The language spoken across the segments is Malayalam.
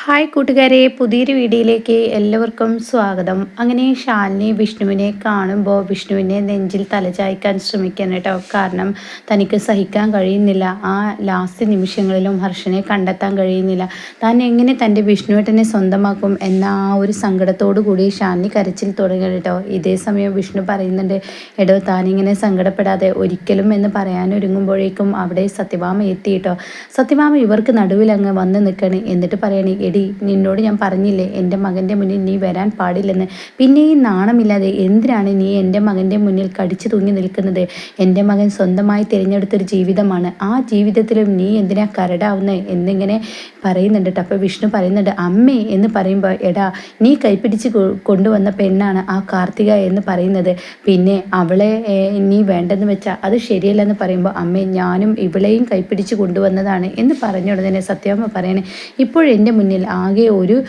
ഹായ് കൂട്ടുകാരെ പുതിയൊരു വീഡിയോയിലേക്ക് എല്ലാവർക്കും സ്വാഗതം. അങ്ങനെ ഷാലിനി വിഷ്ണുവിനെ കാണുമ്പോൾ വിഷ്ണുവിനെ നെഞ്ചിൽ തലചായ്ക്കാൻ ശ്രമിക്കാൻ കേട്ടോ. കാരണം തനിക്ക് സഹിക്കാൻ കഴിയുന്നില്ല. ആ ലാസ്റ്റ് നിമിഷങ്ങളിലും ഹർഷനെ കണ്ടെത്താൻ കഴിയുന്നില്ല. താൻ എങ്ങനെ തന്റെ വിഷ്ണുവേട്ടനെ സ്വന്തമാക്കും എന്ന ആ ഒരു സങ്കടത്തോടു കൂടി ഷാലിനി കരച്ചിൽ തുടങ്ങി കേട്ടോ. ഇതേ സമയം വിഷ്ണു പറയുന്നുണ്ട് എടോ താനിങ്ങനെ സങ്കടപ്പെടാതെ ഒരിക്കലും എന്ന് പറയാനൊരുങ്ങുമ്പോഴേക്കും അവിടെ സത്യഭാമ എത്തി കേട്ടോ. സത്യഭാമ ഇവർക്ക് നടുവിൽ അങ്ങ് വന്ന് നിൽക്കണേ. എന്നിട്ട് പറയണേ എടി നിന്നോട് ഞാൻ പറഞ്ഞില്ലേ എന്റെ മകന്റെ മുന്നിൽ നീ വരാൻ പാടില്ലെന്ന്. പിന്നെ ഈ നാണമില്ലാതെ എന്തിനാണ് നീ എന്റെ മകന്റെ മുന്നിൽ കടിച്ചു തൂങ്ങി നിൽക്കുന്നത്? എന്റെ മകൻ സ്വന്തമായി തിരഞ്ഞെടുത്തൊരു ജീവിതമാണ്. ആ ജീവിതത്തിലും നീ എന്തിനാ കരടാവുന്നത് എന്നിങ്ങനെ പറയുന്നുണ്ട് കേട്ടോ. അപ്പോൾ വിഷ്ണു പറയുന്നുണ്ട് അമ്മേ എന്ന് പറയുമ്പോൾ എടാ നീ കൈപ്പിടിച്ച് കൊണ്ടുവന്ന പെണ്ണാണ് ആ കാർത്തിക എന്ന് പറയുന്നത്. പിന്നെ അവളെ നീ വേണ്ടെന്ന് വെച്ചാൽ അത് ശരിയല്ലെന്ന് പറയുമ്പോൾ അമ്മേ ഞാനും ഇവളെയും കൈപ്പിടിച്ച് കൊണ്ടുവന്നതാണ് എന്ന് പറഞ്ഞ ഉടനെ സത്യാമ്മ പറയണേ. ഇപ്പോഴെന്റെ മുന്നിൽ ആകെ ഒരു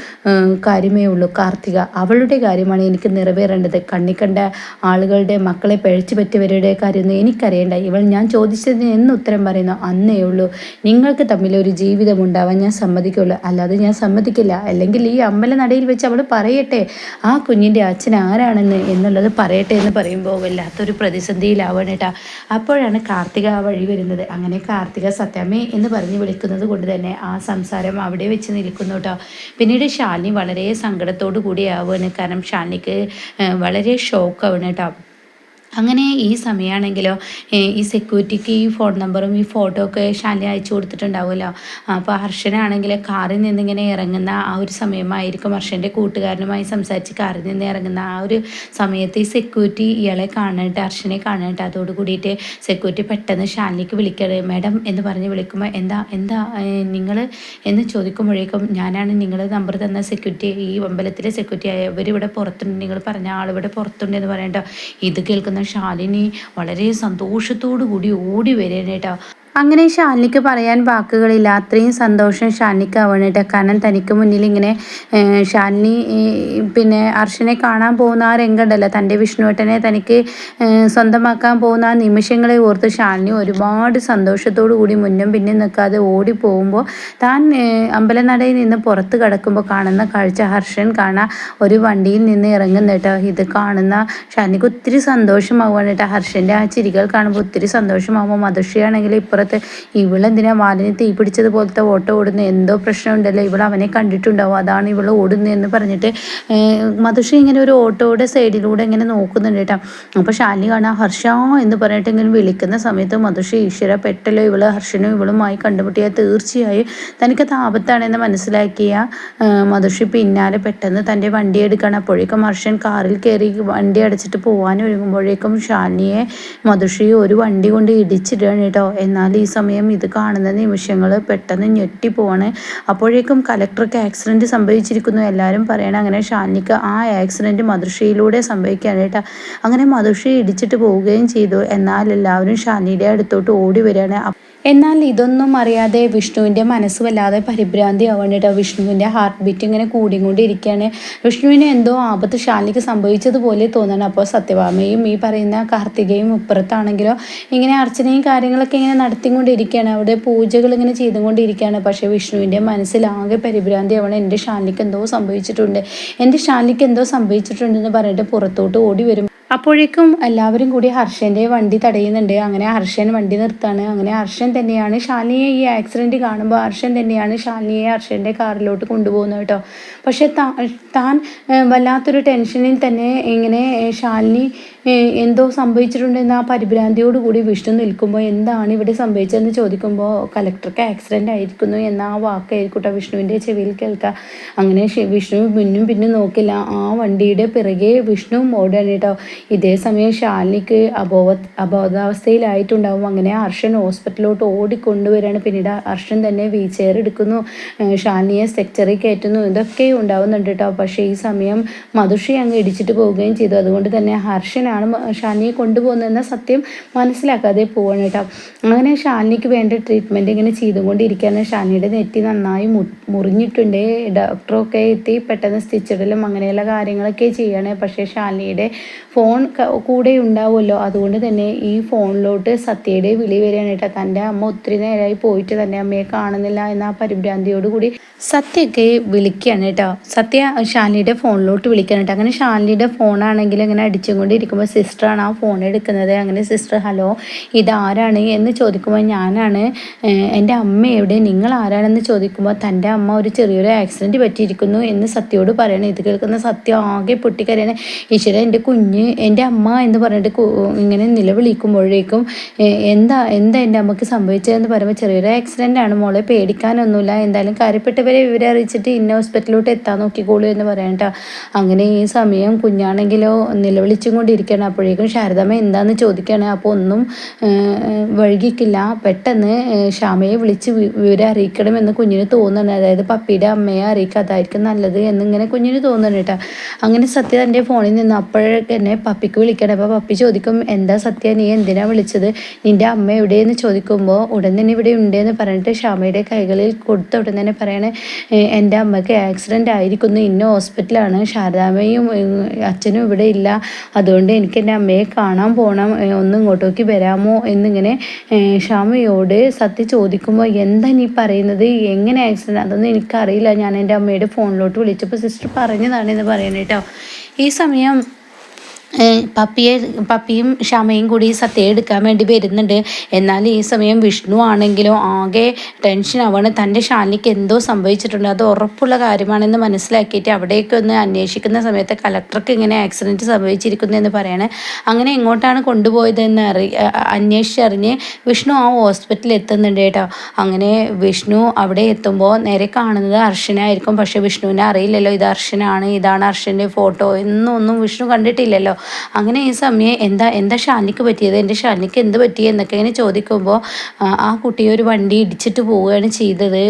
കാര്യമേ ഉള്ളൂ. കാർത്തിക അവളുടെ കാര്യമാണ് എനിക്ക് നിറവേറേണ്ടത്. കണ്ണിക്കണ്ട ആളുകളുടെ മക്കളെ പഴിച്ചു പറ്റിയവരുടെ കാര്യമൊന്നും എനിക്കറിയണ്ട. ഇവൾ ഞാൻ ചോദിച്ചതിന് എന്ന് ഉത്തരം പറയുന്നു. അന്നേ ഉള്ളൂ. നിങ്ങൾക്ക് തമ്മിൽ ഒരു ജീവിതം ഉണ്ടാവാൻ ഞാൻ സമ്മതിക്കുള്ളൂ. അല്ലാതെ ഞാൻ സമ്മതിക്കില്ല. അല്ലെങ്കിൽ ഈ അമ്പല നടയിൽ വെച്ച് അവൾ പറയട്ടെ. ആ കുഞ്ഞിന്റെ അച്ഛൻ ആരാണെന്ന് എന്നുള്ളത് പറയട്ടെ എന്ന് പറയുമ്പോൾ വല്ലാത്തൊരു പ്രതിസന്ധിയിലാവണം കേട്ടാ അപ്പോഴാണ് കാർത്തിക ആ വഴി വരുന്നത്. അങ്ങനെ കാർത്തിക സത്യമേ എന്ന് പറഞ്ഞ് വിളിക്കുന്നത് കൊണ്ട് തന്നെ ആ സംസാരം അവിടെ വെച്ച് നിൽക്കുന്നു കേട്ടോ. പിന്നീട് ശാലിനി വളരെ സങ്കടത്തോടു കൂടിയാവുകയാണ്. കാരണം ശാലിനിക്ക് വളരെ ഷോക്കാവുന്നു കേട്ടോ. അങ്ങനെ ഈ സമയമാണെങ്കിലോ ഈ സെക്യൂരിറ്റിക്ക് ഈ ഫോൺ നമ്പറും ഈ ഫോട്ടോ ഒക്കെ ശാലി അയച്ചു കൊടുത്തിട്ടുണ്ടാവുമല്ലോ? അപ്പോൾ ഹർഷനാണെങ്കിൽ കാറിൽ നിന്നിങ്ങനെ ഇറങ്ങുന്ന ആ ഒരു സമയമായിരിക്കും ഹർഷന്റെ കൂട്ടുകാരനുമായി സംസാരിച്ച് കാറിൽ നിന്ന് ഇറങ്ങുന്ന ആ ഒരു സമയത്ത് ഈ സെക്യൂരിറ്റി ഇയാളെ കാണാനായിട്ട് ഹർഷനെ കാണാനായിട്ട് അതോട് കൂടിയിട്ട് സെക്യൂരിറ്റി പെട്ടെന്ന് ശാലിനിക്ക് വിളിക്കരുത് മാഡം എന്ന് പറഞ്ഞ് വിളിക്കുമ്പോൾ എന്താ എന്താ നിങ്ങൾ എന്ന് ചോദിക്കുമ്പോഴേക്കും ഞാനാണ് നിങ്ങൾ നമ്പർ തന്ന സെക്യൂരിറ്റി ഈ അമ്പലത്തിലെ സെക്യൂരിറ്റി ആയ ഇവരിവിടെ പുറത്തുണ്ട് നിങ്ങൾ പറഞ്ഞ ആളിവിടെ പുറത്തുണ്ട് എന്ന് പറയണ്ട? ഇത് കേൾക്കുന്ന ശാലിനി വളരെ സന്തോഷത്തോടു കൂടി ഓടി വരാനേട്ടാ അങ്ങനെ ഷാനിക്ക് പറയാൻ വാക്കുകളില്ല. അത്രയും സന്തോഷം ഷാനിക്ക് ആവണേട്ടെ കാരണം തനിക്ക് മുന്നിൽ ഇങ്ങനെ ഷാനി പിന്നെ അർഷനെ കാണാൻ പോകുന്ന ആ രംഗമുണ്ടല്ലോ തന്റെ വിഷ്ണുവേട്ടനെ തനിക്ക് സ്വന്തമാക്കാൻ പോകുന്ന ആ നിമിഷങ്ങളെ ഓർത്ത് ഷാനി ഒരുപാട് സന്തോഷത്തോടു കൂടി മുന്നും പിന്നെ നിൽക്കാതെ ഓടി പോകുമ്പോൾ താൻ അമ്പലനടയിൽ നിന്ന് പുറത്ത് കിടക്കുമ്പോൾ കാണുന്ന കാഴ്ച ഹർഷൻ കാണാൻ ഒരു വണ്ടിയിൽ നിന്ന് ഇറങ്ങുന്ന കേട്ടോ. ഇത് കാണുന്ന ഷാനിക്ക് ഒത്തിരി സന്തോഷമാവുകയാണ് കേട്ടോ. ഹർഷന്റെ ആ ചിരികൾ കാണുമ്പോൾ ഒത്തിരി സന്തോഷമാകുമ്പോൾ മധുഷിയാണെങ്കിൽ ഇപ്പുറത്ത് അപ്പുറത്ത് ഇവളെന്തിനാ വാലിന് തീ പിടിച്ചതുപോലത്തെ ഓട്ടോ ഓടുന്നത് എന്തോ പ്രശ്നമുണ്ടല്ലോ? ഇവൾ അവനെ കണ്ടിട്ടുണ്ടാവും. അതാണ് ഇവൾ ഓടുന്നതെന്ന് പറഞ്ഞിട്ട് മധുഷ ഇങ്ങനെ ഒരു ഓട്ടോയുടെ സൈഡിലൂടെ ഇങ്ങനെ നോക്കുന്നുണ്ട് കേട്ടോ. അപ്പോൾ ശാലി കാണാം ഹർഷ എന്ന് പറഞ്ഞിട്ട് ഇങ്ങനെ വിളിക്കുന്ന സമയത്ത് മധുഷ ഈശ്വര പെട്ടല്ലോ ഇവൾ ഹർഷനും ഇവളുമായി കണ്ടുമുട്ടിയാൽ തീർച്ചയായും തനിക്ക് താപത്താണെന്ന് മനസ്സിലാക്കിയ മധുഷി പിന്നാലെ പെട്ടെന്ന് തന്റെ വണ്ടി എടുക്കണം. അപ്പോഴേക്കും ഹർഷൻ കാറിൽ കയറി വണ്ടി അടച്ചിട്ട് പോകാൻ ഒരുങ്ങുമ്പോഴേക്കും ശാലിനിയെ മധുഷി ഒരു വണ്ടി കൊണ്ട് ഇടിച്ചിടുകയാണ് കേട്ടോ. എന്നാൽ ഈ സമയം ഇത് കാണുന്ന നിമിഷങ്ങൾ പെട്ടെന്ന് ഞെട്ടിപ്പോവാണ്. അപ്പോഴേക്കും കലക്ടർക്ക് ആക്സിഡന്റ് സംഭവിച്ചിരിക്കുന്നു. എല്ലാവരും പറയണം അങ്ങനെ ഷാനിക്ക് ആ ആക്സിഡന്റ് മധുഷയിലൂടെ സംഭവിക്കാനായിട്ട് അങ്ങനെ മധുഷ ഇടിച്ചിട്ട് പോവുകയും ചെയ്തു. എന്നാൽ എല്ലാവരും ഷാനിയുടെ അടുത്തോട്ട് ഓടി വരികയാണ്. എന്നാൽ ഇതൊന്നും അറിയാതെ വിഷ്ണുവിന്റെ മനസ്സ് വല്ലാതെ പരിഭ്രാന്തി ആവേണ്ടിട്ടോ വിഷ്ണുവിന്റെ ഹാർട്ട് ബീറ്റ് ഇങ്ങനെ കൂടിക്കൊണ്ടിരിക്കുകയാണ്. വിഷ്ണുവിന് എന്തോ ആപത്ത് ശാലിക്ക് സംഭവിച്ചതുപോലെ തോന്നണം അപ്പോൾ സത്യഭാമയും ഈ പറയുന്ന കാർത്തികയും ഇപ്പുറത്താണെങ്കിലോ ഇങ്ങനെ അർച്ചനയും കാര്യങ്ങളൊക്കെ ഇങ്ങനെ നടത്തിക്കൊണ്ടിരിക്കുകയാണ്. അവിടെ പൂജകൾ ഇങ്ങനെ ചെയ്തുകൊണ്ടിരിക്കുകയാണ്. പക്ഷേ വിഷ്ണുവിന്റെ മനസ്സിലാകെ പരിഭ്രാന്തി ആവണം എന്റെ ശാലിക്ക് എന്തോ സംഭവിച്ചിട്ടുണ്ട്. എന്റെ ശാലിക്ക് എന്തോ സംഭവിച്ചിട്ടുണ്ടെന്ന് പറഞ്ഞിട്ട് പുറത്തോട്ട് ഓടി വരും അപ്പോഴേക്കും എല്ലാവരും കൂടി ഹർഷന്റെ വണ്ടി തടയുന്നുണ്ട്. അങ്ങനെ ഹർഷൻ വണ്ടി നിർത്താണ്. അങ്ങനെ ഹർഷൻ തന്നെയാണ് ശാലിനിയെ ഈ ആക്സിഡന്റ് കാണുമ്പോൾ ഹർഷൻ തന്നെയാണ് ശാലിനിയെ ഹർഷന്റെ കാറിലോട്ട് കൊണ്ടുപോകുന്നത് കേട്ടോ. പക്ഷേ താൻ വല്ലാത്തൊരു ടെൻഷനിൽ തന്നെ ഇങ്ങനെ ശാലിനി എന്തോ സംഭവിച്ചിട്ടുണ്ടെന്ന് ആ പരിഭ്രാന്തിയോട് കൂടി വിഷ്ണു നിൽക്കുമ്പോൾ എന്താണ് ഇവിടെ സംഭവിച്ചതെന്ന് ചോദിക്കുമ്പോൾ കലക്ടർക്ക് ആക്സിഡന്റ് ആയിരിക്കുന്നു എന്ന ആ വാക്കായിരിക്കട്ടെ വിഷ്ണുവിന്റെ ചെവിയിൽ കേൾക്കുക അങ്ങനെ വിഷ്ണു മുന്നും പിന്നും നോക്കില്ല. ആ വണ്ടിയുടെ പിറകെ വിഷ്ണു ഓടുകയാണ് കേട്ടോ. ഇതേ സമയം ശാലിനിക്ക് അബോധ അബോധാവസ്ഥയിലായിട്ടുണ്ടാവും. അങ്ങനെ ഹർഷൻ ഹോസ്പിറ്റലിലോട്ട് ഓടിക്കൊണ്ടുവരികയാണ് പിന്നീട് ഹർഷൻ തന്നെ വീൽ ചെയർ എടുക്കുന്നു ശാലിനിയെ സെക്ചറി കയറ്റുന്നു. ഇതൊക്കെ ഉണ്ടാവുന്നുണ്ട് കേട്ടോ. പക്ഷേ ഈ സമയം മധുഷി അങ്ങ് ഇടിച്ചിട്ട് പോവുകയും ചെയ്തു. അതുകൊണ്ട് തന്നെ ഹർഷനാണ് എന്തിനാണ് ഷാനിയെ കൊണ്ടുപോകുന്നതെന്ന സത്യം മനസ്സിലാക്കാതെ പോവാണ് കേട്ടോ. അങ്ങനെ ഷാനിക്ക് വേണ്ട ട്രീറ്റ്മെന്റ് ഇങ്ങനെ ചെയ്തുകൊണ്ടിരിക്കുകയാണ്. ഷാനിയുടെ നെറ്റി നന്നായി മുറിഞ്ഞിട്ടുണ്ട്. ഡോക്ടറൊക്കെ എത്തി പെട്ടെന്ന് സ്റ്റിച്ചിടലും അങ്ങനെയുള്ള കാര്യങ്ങളൊക്കെ ചെയ്യണേ. പക്ഷേ ഷാനിയുടെ ഫോൺ കൂടെ ഉണ്ടാവുമല്ലോ. അതുകൊണ്ട് തന്നെ ഈ ഫോണിലോട്ട് സത്യയുടെ വിളി വരികയാണ് കേട്ടോ. തന്റെ അമ്മ ഒത്തിരി നേരമായി പോയിട്ട് തന്നെ അമ്മയെ കാണുന്നില്ല എന്ന ആ പരിഭ്രാന്തിയോടുകൂടി സത്യൊക്കെ വിളിക്കുകയാണ് കേട്ടോ. സത്യ ഷാനിയുടെ ഫോണിലോട്ട് വിളിക്കുകയാണ് കേട്ടോ. അങ്ങനെ ഷാനിയുടെ ഫോണാണെങ്കിൽ അങ്ങനെ അടിച്ചും കൊണ്ടിരിക്കുമ്പോൾ സിസ്റ്ററാണ് ആ ഫോൺ എടുക്കുന്നത്? അങ്ങനെ സിസ്റ്റർ ഹലോ ഇതാരാണ്? എന്ന് ചോദിക്കുമ്പോൾ ഞാനാണ്. എന്റെ അമ്മ എവിടെ? നിങ്ങൾ ആരാണെന്ന് ചോദിക്കുമ്പോൾ തന്റെ അമ്മ ഒരു ചെറിയൊരു ആക്സിഡന്റ് പറ്റിയിരിക്കുന്നു എന്ന് സത്യയോട് പറയണം. ഇത് കേൾക്കുന്ന സത്യം ആകെ പൊട്ടിക്കരയാണ്. ഈശ്വര എന്റെ കുഞ്ഞ് എന്റെ അമ്മ എന്ന് പറഞ്ഞിട്ട് ഇങ്ങനെ നിലവിളിക്കുമ്പോഴേക്കും എന്താ എന്താ എന്റെ അമ്മയ്ക്ക് സംഭവിച്ചതെന്ന് പറയുമ്പോൾ ചെറിയൊരു ആക്സിഡന്റ് ആണ്. മോളെ പേടിക്കാനൊന്നുമില്ല. എന്തായാലും കാര്യപ്പെട്ടവരെ വിവരം അറിയിച്ചിട്ട് ഇന്ന ഹോസ്പിറ്റലിലോട്ട് എത്താൻ നോക്കിക്കോളൂ എന്ന് പറയണ്ട അങ്ങനെ ഈ സമയം കുഞ്ഞാണെങ്കിലോ നിലവിളിച്ചും കൊണ്ടിരിക്കുകയാണ് അപ്പോഴേക്കും ശാരദമ്മ എന്താണെന്ന് ചോദിക്കുകയാണ് അപ്പോൾ ഒന്നും വഴുകിക്കില്ല. പെട്ടെന്ന് ക്ഷാമയെ വിളിച്ച് വിവരം അറിയിക്കണമെന്ന് കുഞ്ഞിന് തോന്നുന്നു അതായത് പപ്പിയുടെ അമ്മയെ അറിയിക്കുക അതായിരിക്കും നല്ലത് എന്നിങ്ങനെ കുഞ്ഞിന് തോന്നുന്നു കേട്ടോ. അങ്ങനെ സത്യ തന്റെ ഫോണിൽ നിന്ന് അപ്പോഴൊക്കെ തന്നെ പപ്പിക്ക് വിളിക്കണം. അപ്പോൾ പപ്പി ചോദിക്കും എന്താ സത്യ നീ എന്തിനാ വിളിച്ചത്? നിന്റെ അമ്മ എവിടെയെന്ന് ചോദിക്കുമ്പോൾ ഉടൻ തന്നെ ഇവിടെ ഉണ്ടെന്ന് പറഞ്ഞിട്ട് ക്ഷാമയുടെ കൈകളിൽ കൊടുത്ത ഉടൻ തന്നെ പറയണേ എന്റെ അമ്മയ്ക്ക് ആക്സിഡന്റ് ആയിരിക്കുന്നു. ഇന്ന ഹോസ്പിറ്റലാണ് ശാരദാമ്മയും അച്ഛനും ഇവിടെ ഇല്ല. അതുകൊണ്ട് എനിക്ക് എന്റെ അമ്മയെ കാണാൻ പോകണം ഒന്ന് ഇങ്ങോട്ടേക്ക് വരാമോ എന്നിങ്ങനെ ഷാമയോട് സത്യ ചോദിക്കുമ്പോൾ എന്താ നീ പറയുന്നത്? എങ്ങനെ ആക്സിഡന്റ് അതൊന്നും എനിക്കറിയില്ല. ഞാൻ എന്റെ അമ്മയുടെ ഫോണിലോട്ട് വിളിച്ചപ്പോൾ സിസ്റ്റർ പറഞ്ഞതാണ് എന്ന് പറയണേട്ടോ ഈ സമയം പപ്പിയെ പപ്പിയും ക്ഷമയും കൂടി സത്യം എടുക്കാൻ വേണ്ടി വരുന്നുണ്ട്. എന്നാൽ ഈ സമയം വിഷ്ണു ആണെങ്കിലും ആകെ ടെൻഷൻ ആവാണ് തന്റെ ഷാലിനിക്ക് എന്തോ സംഭവിച്ചിട്ടുണ്ട്. അത് ഉറപ്പുള്ള കാര്യമാണെന്ന് മനസ്സിലാക്കിയിട്ട് അവിടേക്ക് ഒന്ന് അന്വേഷിക്കുന്ന സമയത്ത് കലക്ടർക്ക് ഇങ്ങനെ ആക്സിഡന്റ് സംഭവിച്ചിരിക്കുന്നു എന്ന് പറയാണ്. അങ്ങനെ എങ്ങോട്ടാണ് കൊണ്ടുപോയതെന്ന് അറി അന്വേഷിച്ചറിഞ്ഞ് വിഷ്ണു ആ ഹോസ്പിറ്റലിൽ എത്തുന്നുണ്ട് കേട്ടോ. അങ്ങനെ വിഷ്ണു അവിടെ എത്തുമ്പോൾ നേരെ കാണുന്നത് അർഷനായിരിക്കും പക്ഷേ വിഷ്ണുവിനെ അറിയില്ലല്ലോ. ഇത് അർഷനാണ് ഇതാണ് അർഷന്റെ ഫോട്ടോ എന്നൊന്നും വിഷ്ണു കണ്ടിട്ടില്ലല്ലോ. അങ്ങനെ ഈ സമയം എന്താ എന്താ ഷാനിക്ക് പറ്റിയത്? എന്റെ ഷാനിക്ക് എന്ത് പറ്റി? എന്നൊക്കെ ഇങ്ങനെ ചോദിക്കുമ്പോൾ ആ കുട്ടിയെ ഒരു വണ്ടി ഇടിച്ചിട്ട് പോവുകയാണ് ചെയ്തത്.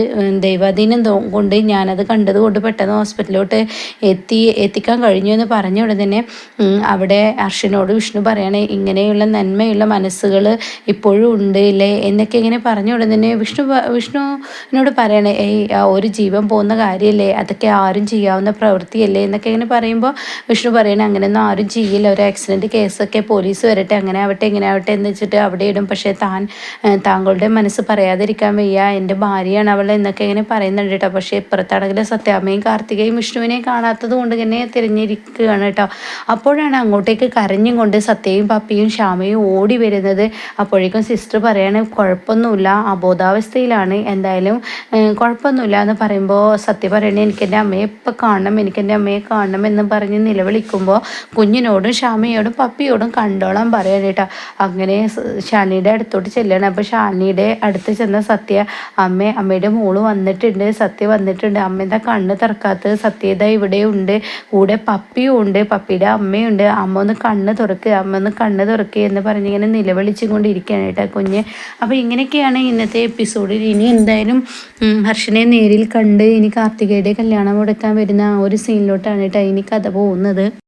ദൈവാധീനം കൊണ്ട് ഞാനത് കണ്ടത് കൊണ്ട് പെട്ടെന്ന് ഹോസ്പിറ്റലിലോട്ട് എത്തി എത്തിക്കാൻ കഴിഞ്ഞു എന്ന് പറഞ്ഞ ഉടനെ തന്നെ അവിടെ അർഷനോട് വിഷ്ണു പറയണേ ഇങ്ങനെയുള്ള നന്മയുള്ള മനസ്സുകൾ ഇപ്പോഴും ഉണ്ട് ഇല്ലേ? എന്നൊക്കെ ഇങ്ങനെ പറഞ്ഞ ഉടനെ തന്നെ വിഷ്ണു വിഷ്ണുവിനോട് പറയണേ ഏയ് ഒരു ജീവൻ പോകുന്ന കാര്യമല്ലേ? അതൊക്കെ ആരും ചെയ്യാവുന്ന പ്രവൃത്തിയല്ലേ? എന്നൊക്കെ ഇങ്ങനെ പറയുമ്പോൾ വിഷ്ണു പറയണേ അങ്ങനെയൊന്നും ആരും ചെയ്യില്ല. അല്ലെങ്കിൽ ഒരു ആക്സിഡന്റ് കേസൊക്കെ പോലീസ് വരട്ടെ അങ്ങനെ ആവട്ടെ ഇങ്ങനെ ആവട്ടെ എന്ന് വെച്ചിട്ട് അവിടെ ഇടും. പക്ഷേ താൻ താങ്കളുടെ മനസ്സ് പറയാതിരിക്കാൻ വയ്യ. എന്റെ ഭാര്യയാണ് അവൾ എന്നൊക്കെ ഇങ്ങനെ പറയുന്നുണ്ട് കേട്ടോ. പക്ഷേ ഇപ്പുറത്താണെങ്കിൽ സത്യാമ്മയും കാർത്തികയും വിഷ്ണുവിനെയും കാണാത്തത് കൊണ്ട് തന്നെ തിരഞ്ഞിരിക്കുകയാണ് കേട്ടോ. അപ്പോഴാണ് അങ്ങോട്ടേക്ക് കരഞ്ഞും കൊണ്ട് സത്യയും പപ്പിയും ശ്യാമയും ഓടി വരുന്നത്. അപ്പോഴേക്കും സിസ്റ്റർ പറയാണ് കുഴപ്പമൊന്നുമില്ല. അബോധാവസ്ഥയിലാണ്. എന്തായാലും കുഴപ്പമൊന്നുമില്ല എന്ന് പറയുമ്പോൾ സത്യ പറയണേ എനിക്ക് എന്റെ അമ്മയെ ഇപ്പം കാണണം. എനിക്ക് എന്റെ അമ്മയെ കാണണം എന്ന് പറഞ്ഞ് നിലവിളിക്കുമ്പോൾ കുഞ്ഞിനോട് അമ്മയോടും ഷാമിയോടും പപ്പിയോടും കണ്ടോളാൻ പറയാൻ കേട്ടോ. അങ്ങനെ ഷാനിയുടെ അടുത്തോട്ട് ചെല്ലണം. അപ്പോൾ ഷാനിയുടെ അടുത്ത് ചെന്ന സത്യ അമ്മ അമ്മയുടെ മോൾ വന്നിട്ടുണ്ട്. സത്യ വന്നിട്ടുണ്ട്. അമ്മ എന്താ കണ്ണ് തുറക്കാത്തത്? സത്യത ഇവിടെ ഉണ്ട്. കൂടെ പപ്പിയും ഉണ്ട്. പപ്പിയുടെ അമ്മയുണ്ട് അമ്മ ഒന്ന് കണ്ണ് തുറക്കുക അമ്മ ഒന്ന് കണ്ണ് തുറക്കുക എന്ന് പറഞ്ഞിങ്ങനെ നിലവിളിച്ചും കൊണ്ടിരിക്കുകയാണ് കേട്ടോ കുഞ്ഞ്. അപ്പോൾ ഇങ്ങനെയൊക്കെയാണ് ഇന്നത്തെ എപ്പിസോഡിൽ ഇനി എന്തായാലും ഹർഷനെ നേരിൽ കണ്ട് ഇനി കാർത്തികയുടെ കല്യാണം കൊടുക്കാൻ വരുന്ന ആ ഒരു സീനിലോട്ടാണ് കേട്ടോ ഇനി കഥ പോകുന്നത്.